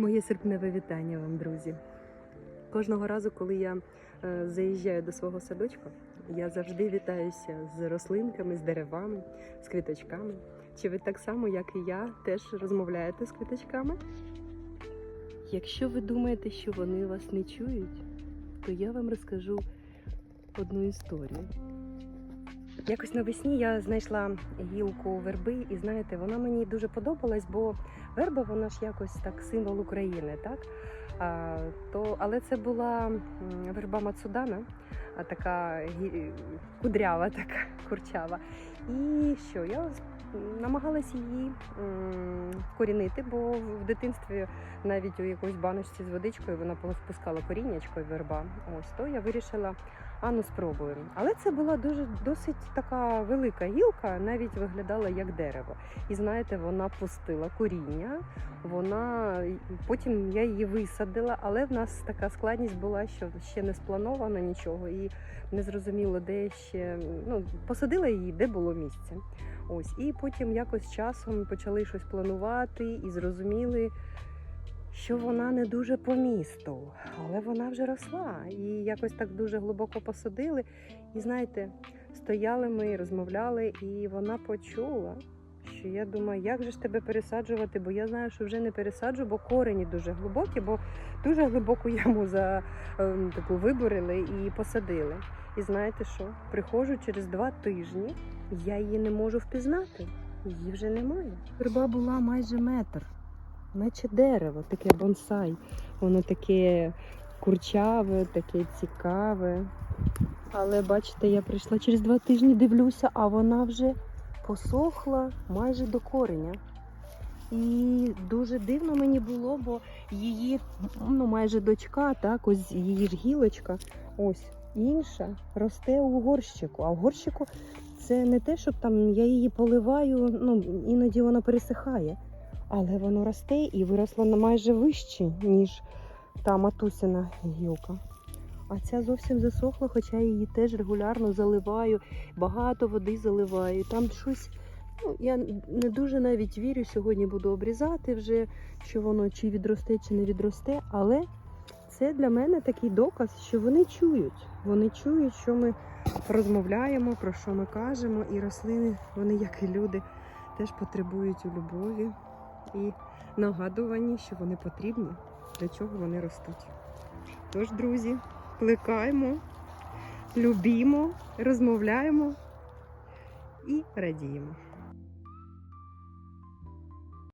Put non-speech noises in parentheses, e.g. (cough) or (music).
Моє серпневе вітання вам, друзі. Кожного разу, коли я е, заїжджаю до свого садочка, я завжди вітаюся з рослинками, з деревами, з квіточками. Чи ви так само, як і я, теж розмовляєте з квіточками? Якщо ви думаєте, що вони вас не чують, то я вам розкажу одну історію. Якось навесні я знайшла гілку верби, і знаєте, вона мені дуже подобалась, бо верба вона ж якось так символ України, так? А, то, але це була верба Мацудана, така кудрява, (laughs) така курчава. І що, я намагалась її м, вкорінити, бо в дитинстві навіть у якоїсь баночці з водичкою вона спускала коріннячко верба. Ось то я вирішила, а ну спробую. Але це була дуже досить така велика гілка, навіть виглядала як дерево. І знаєте, вона пустила коріння. Вона потім я її висадила, але в нас така складність була, що ще не сплановано нічого, і не зрозуміло, де ще ну посадила її, де було місце. Ось і потім якось часом почали щось планувати і зрозуміли, що вона не дуже по місту, але вона вже росла. І якось так дуже глибоко посадили. І знаєте, стояли ми, розмовляли, і вона почула, що я думаю, як же ж тебе пересаджувати, бо я знаю, що вже не пересаджу, бо корені дуже глибокі, бо дуже глибоку яму за ем, таку виборили і посадили. І знаєте що? Приходжу через два тижні, я її не можу впізнати. Її вже немає. Верба була майже метр, наче дерево, таке бонсай. Воно таке курчаве, таке цікаве. Але бачите, я прийшла через два тижні, дивлюся, а вона вже посохла майже до кореня. І дуже дивно мені було, бо її ну, майже дочка, так, ось її ж гілочка, ось інша росте у горщику. А в горщику це не те, щоб там я її поливаю, ну іноді вона пересихає, але воно росте і виросло майже вище, ніж та матусина гілка. А ця зовсім засохла, хоча я її теж регулярно заливаю, багато води заливаю. Там щось, ну я не дуже навіть вірю. Сьогодні буду обрізати вже, що воно чи відросте, чи не відросте. Але це для мене такий доказ, що вони чують. Вони чують, що ми розмовляємо, про що ми кажемо. І рослини, вони, як і люди, теж потребують у любові і нагадуванні, що вони потрібні, для чого вони ростуть. Тож, друзі, плекаємо, любімо, розмовляємо і радіємо.